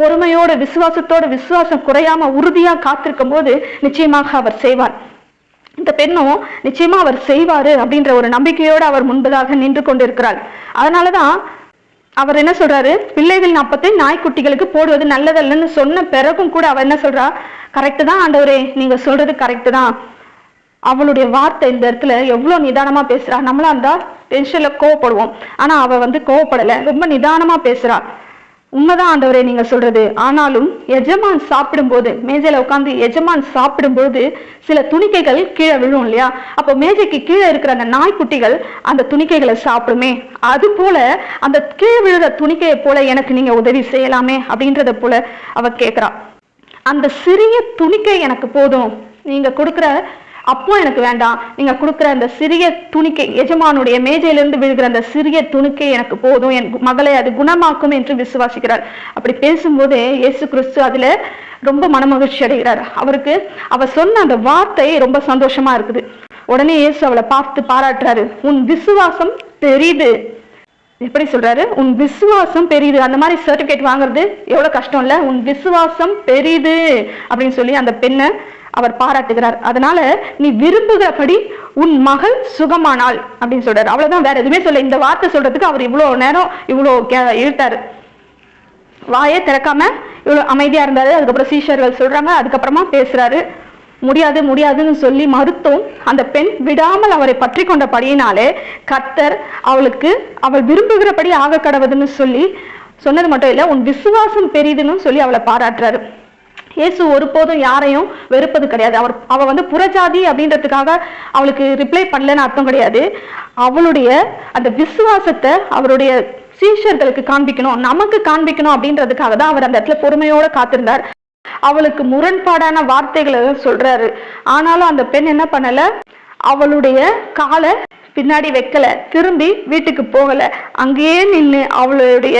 பொறுமையோட விசுவாசத்தோட விசுவாசம் குறையாம உறுதியா காத்திருக்கும் போது நிச்சயமாக அவர் செய்வார். இந்த பெண்ணும் நிச்சயமா அவர் செய்வாரு அப்படின்ற ஒரு நம்பிக்கையோடு அவர் முன்பதாக நின்று கொண்டிருக்கிறாள். அதனாலதான் அவர் என்ன சொல்றாரு? பிள்ளைகள் அப்பத்தை நாய்க்குட்டிகளுக்கு போடுவது நல்லதல்லன்னு சொன்ன பிறகும் கூட அவர் என்ன சொல்றா? கரெக்டு தான் ஆண்டவரே நீங்க சொல்றது கரெக்டு தான். அவளுடைய வார்த்தை இந்த இடத்துல எவ்வளவு நிதானமா பேசுறா? நம்மளா இருந்தா டென்ஷன்ல கோவப்படுவோம். ஆனா அவ வந்து கோவப்படல. ரொம்ப நிதானமா பேசுறா. உண்மைதான் ஆண்டவரே நீங்க சொல்றது. ஆனாலும் எஜமான் சாப்பிடும்போது மேஜையில உட்கார்ந்து எஜமான் சாப்பிடும்போது சில துணிக்கைகள் கீழே விழும் இல்லையா? அப்போ மேஜைக்கு கீழே இருக்கிற அந்த நாய்க்குட்டிகள் அந்த துணிக்கைகளை சாப்பிடுமே. அது போல அந்த கீழே விழுற துணிக்கையை போல எனக்கு நீங்க உதவி செய்யலாமே அப்படின்றத போல அவ கேக்குறா அந்த சிறிய துணிக்கை எனக்கு போதும். நீங்க கொடுக்குற அப்போ எனக்கு வேண்டாம். நீங்க கொடுக்குற அந்த சிறிய துணிக்கை எஜமானுடைய மேஜையிலிருந்து விழுகிற அந்த சிறிய துணிக்கை எனக்கு போதும். என் மகளை அது குணமாக்கும் என்று விசுவாசிக்கிறார். அப்படி பேசும்போது இயேசு கிறிஸ்து அதுல ரொம்ப மனமகிழ்ச்சி அடைகிறார். அவருக்கு அவர் சொன்ன அந்த வார்த்தை ரொம்ப சந்தோஷமா இருக்குது. உடனே இயேசு அவளை பார்த்து பாராட்டுறாரு. உன் விசுவாசம் பெரிது. எப்படி சொல்றாரு? உன் விசுவாசம் பெரியுது அந்த மாதிரி சர்டிபிகேட் வாங்குறது எவ்வளவு கஷ்டம் இல்ல? உன் விசுவாசம் பெரியுது அப்படின்னு சொல்லி அந்த பெண்ணை அவர் பாராட்டுகிறார். அதனால நீ விரும்புகிறபடி உன் மகள் சுகமானாள் அப்படின்னு சொல்றாரு. அவ்வளவுதான் வேற எதுவுமே சொல்ல இந்த வார்த்தை சொல்றதுக்கு அவர் இவ்வளவு நேரம் இவ்வளவு இழுத்தாரு வாயே திறக்காம இவ்வளவு அமைதியா இருந்தாரு. அதுக்கப்புறம் சீஷர்கள் சொல்றாங்க அதுக்கப்புறமா பேசுறாரு. முடியாது முடியாதுன்னு சொல்லி மறுத்தும் அந்த பெண் விடாமல் அவரை பற்றி கொண்டபடியினாலே கர்த்தர் அவளுக்கு அவள் விரும்புகிறபடி ஆக கடவுதுன்னு சொல்லி சொன்னது மட்டும் இல்ல உன் விசுவாசம் பெரியதுன்னு சொல்லி அவளை பாராட்டுறாரு. இயேசு ஒருபோதும் யாரையும் வெறுப்பது கிடையாது. அவர் அவள் வந்து புறஜாதி அப்படின்றதுக்காக அவளுக்கு ரிப்ளை பண்ணலன்னு அர்த்தம் கிடையாது. அவளுடைய அந்த விசுவாசத்தை அவருடைய சீஷர்களுக்கு காண்பிக்கணும் நமக்கு காண்பிக்கணும் அப்படின்றதுக்காக தான் அவர் அந்த இடத்துல பொறுமையோட காத்திருந்தார். அவளுக்கு முரண்பாடான வார்த்தைகளை சொல்றாரு. ஆனாலும் அந்த பெண் என்ன பண்ணல? அவளுடைய காலை பின்னாடி வைக்கல. திரும்பி வீட்டுக்கு போகல. அங்கேயே நின்று அவளுடைய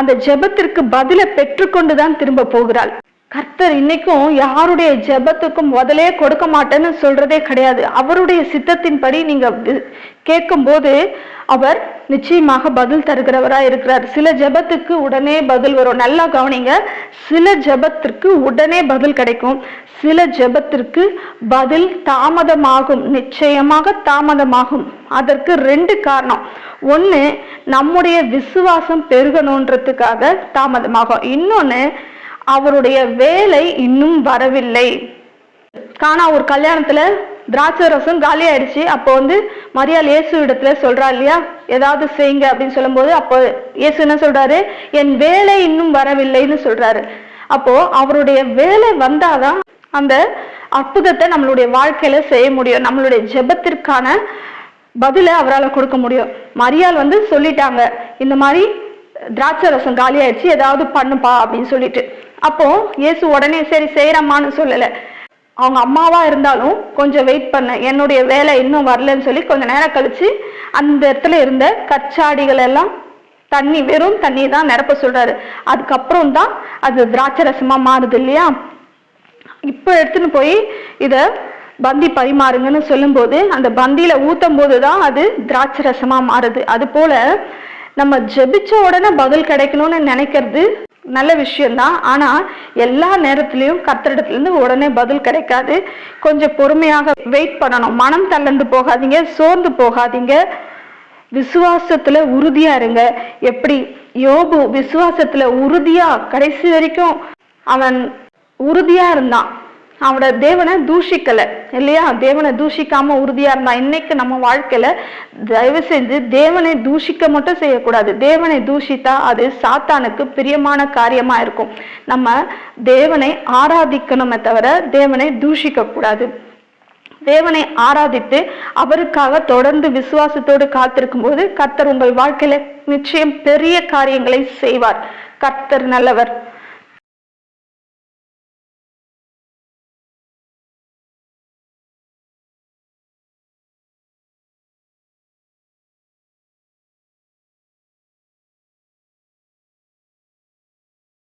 அந்த ஜெபத்திற்கு பதிலை பெற்றுக்கொண்டு தான் திரும்ப போகிறாள். கர்த்தர் இன்னைக்கும் யாருடைய ஜெபத்துக்கும் முதலே கொடுக்க மாட்டேன்னு சொல்றதே கிடையாது. அவருடைய சித்தத்தின்படி நீங்க வி- கேட்கும்போது அவர் நிச்சயமாக பதில் தருகிறவரா இருக்கிறார். சில ஜெபத்துக்கு உடனே பதில் வரும். நல்லா கவனிங்க. சில ஜெபத்திற்கு உடனே பதில் கிடைக்கும். சில ஜெபத்திற்கு பதில் தாமதமாகும். நிச்சயமாக தாமதமாகும். அதற்கு ரெண்டு காரணம். ஒன்று நம்முடைய விசுவாசம் பெருகணுன்றதுக்காக தாமதமாகும். இன்னொன்று அவருடைய வேலை இன்னும் வரவில்லை. காணா ஒரு கல்யாணத்துல திராட்சை ரசம் காலி ஆயிடுச்சு. அப்போ வந்து மரியாள் இயேசு இடத்துல சொல்றா இல்லையா? ஏதாவது செய்யுங்க அப்படின்னு சொல்லும்போது அப்போ இயேசு என்ன சொல்றாரு? என் வேலை இன்னும் வரவில்லைன்னு சொல்றாரு. அப்போ அவருடைய வேலை வந்தாதான் அந்த அற்புதத்தை நம்மளுடைய வாழ்க்கையில செய்ய முடியும். நம்மளுடைய ஜெபத்திற்கான பதிலை அவரால் கொடுக்க முடியும். மரியாள் வந்து சொல்லிட்டாங்க இந்த மாதிரி திராட்சை ரசம் காலி ஆயிடுச்சு ஏதாவது பண்ணுப்பா அப்படின்னு சொல்லிட்டு. அப்போ இயேசு உடனே சரி செய்யறம்மான்னு சொல்லல. அவங்க அம்மாவா இருந்தாலும் கொஞ்சம் வெயிட் பண்ண. என்னுடைய வேலை இன்னும் வரலன்னு சொல்லி கொஞ்ச நேரம் கழிச்சு அந்த இடத்துல இருந்த கச்சாடிகள் எல்லாம் தண்ணி வெறும் தண்ணி தான் நிரப்ப சொல்றாரு. அதுக்கப்புறம் தான் அது திராட்சை ரசமா மாறுது இல்லையா? இப்போ எடுத்துன்னு போய் இத பந்தி பரிமாறுங்கன்னு சொல்லும்போது அந்த பந்தியில ஊத்தும் போதுதான் அது திராட்சை ரசமா மாறுது. அது போல நம்ம ஜெபிச்ச உடனே பதில் கிடைக்கணும்னு நினைக்கிறது நல்ல விஷயம்தான். ஆனா எல்லா நேரத்திலையும் கத்திரிடத்துலேருந்து உடனே பதில் கிடைக்காது. கொஞ்சம் பொறுமையாக வெயிட் பண்ணணும். மனம் தள்ளந்து போகாதீங்க சோர்ந்து போகாதீங்க. விசுவாசத்துல உறுதியா இருங்க. எப்படி? யோபு விசுவாசத்துல உறுதியா கடைசி வரைக்கும் அவன் உறுதியா இருந்தான். அவனோட தேவனை தூஷிக்கல இல்லையா? தேவனை தூஷிக்காம உறுதியா இருந்தா இன்னைக்கு நம்ம வாழ்க்கையில தயவு செஞ்சு தேவனை தூஷிக்க மட்டும் செய்யக்கூடாது. தேவனை தூஷித்தா அது சாத்தானுக்கு பிரியமான காரியமா இருக்கும். நம்ம தேவனை ஆராதிக்கணுமே தவிர தேவனை தூஷிக்க கூடாது தேவனை ஆராதித்து அவருக்காக தொடர்ந்து விசுவாசத்தோடு காத்திருக்கும் போது கர்த்தர் உங்கள் வாழ்க்கையில நிச்சயம் பெரிய காரியங்களை செய்வார். கர்த்தர் நல்லவர்.